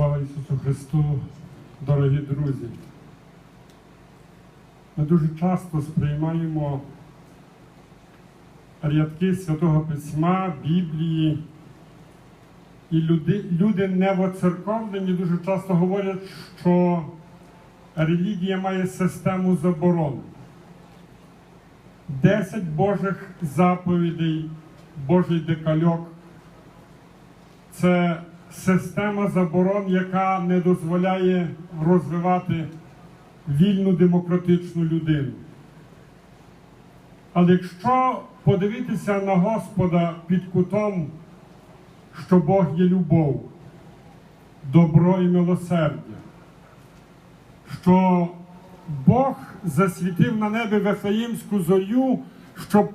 Слава Ісусу Христу, дорогі друзі. Ми дуже часто сприймаємо рядки Святого Письма, Біблії, і люди, люди невоцерковлені дуже часто говорять, що релігія має систему заборон. Десять Божих заповідей, Божий декальок це система заборон, яка не дозволяє розвивати вільну демократичну людину. Але якщо подивитися на Господа під кутом, що Бог є любов, добро і милосердя, що Бог засвітив на небі Вифлеємську зорю, щоб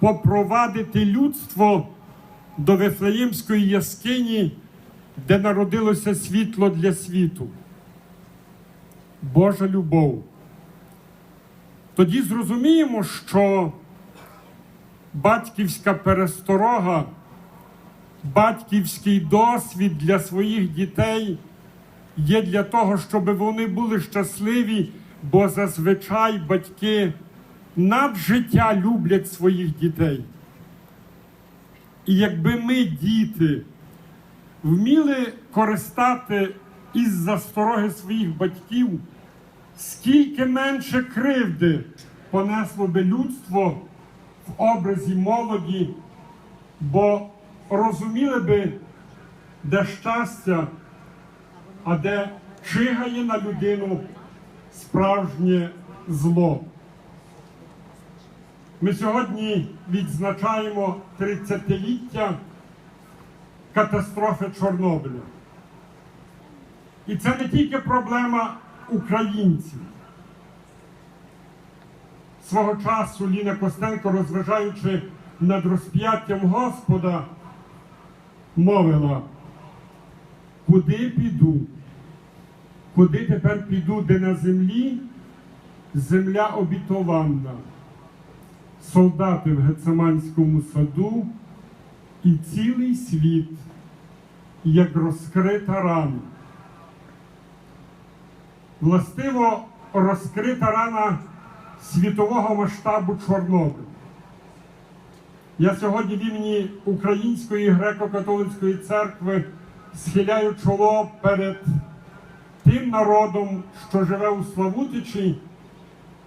попровадити людство до Вифлеємської яскині, де народилося світло для світу. Божа любов. Тоді зрозуміємо, що батьківська пересторога, батьківський досвід для своїх дітей є для того, щоб вони були щасливі, бо зазвичай батьки над життя люблять своїх дітей. І якби ми, діти, вміли користати із застороги своїх батьків, скільки менше кривди понесло би людство в образі молоді, бо розуміли би, де щастя, а де чигає на людину справжнє зло. Ми сьогодні відзначаємо 30-ліття катастрофи Чорнобиля. І це не тільки проблема українців. Свого часу Ліна Костенко, розважаючи над розп'яттям Господа, мовила, куди піду? Куди тепер піду, де на землі земля обітована? Солдати в Гецеманському саду і цілий світ, як розкрита рана. Властиво розкрита рана світового масштабу Чорнобиль. Я сьогодні в імені Української греко-католицької церкви схиляю чоло перед тим народом, що живе у Славутичі,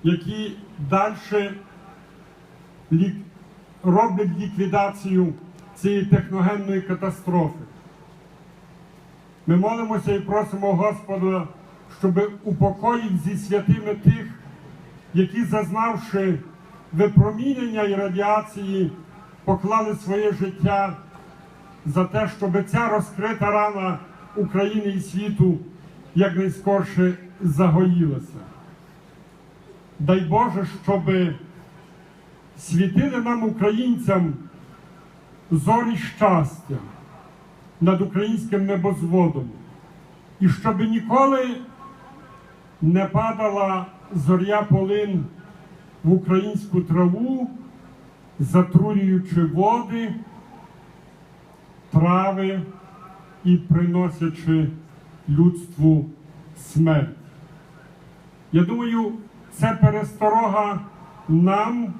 які далі. Роблять ліквідацію цієї техногенної катастрофи. Ми молимося і просимо Господа, щоб упокоїв зі святими тих, які, зазнавши випромінення і радіації, поклали своє життя за те, щоб ця розкрита рана України і світу якнайскорше загоїлася. Дай Боже, щоби світили нам, українцям, зорі щастя над українським небозводом, і щоб ніколи не падала зоря полин в українську траву, затруюючи води, трави і приносячи людству смерть. Я думаю, це пересторога нам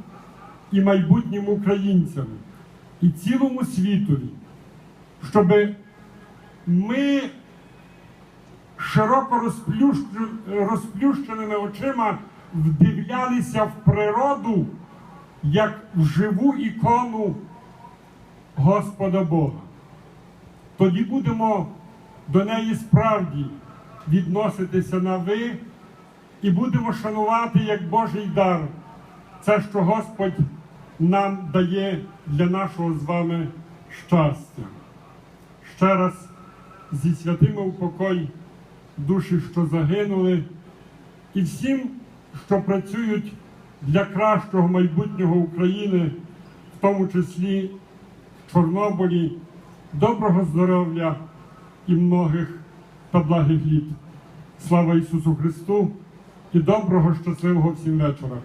і майбутнім українцям, і цілому світові, щоб ми широко розплющеними очима вдивлялися в природу як в живу ікону Господа Бога. Тоді будемо до неї справді відноситися на ви і будемо шанувати як Божий дар це, що Господь нам дає для нашого з вами щастя. Ще раз зі святими упокой душі, що загинули, і всім, що працюють для кращого майбутнього України, в тому числі в Чорнобилі, доброго здоров'я і многих та благих літ. Слава Ісусу Христу і доброго щасливого всім вечора!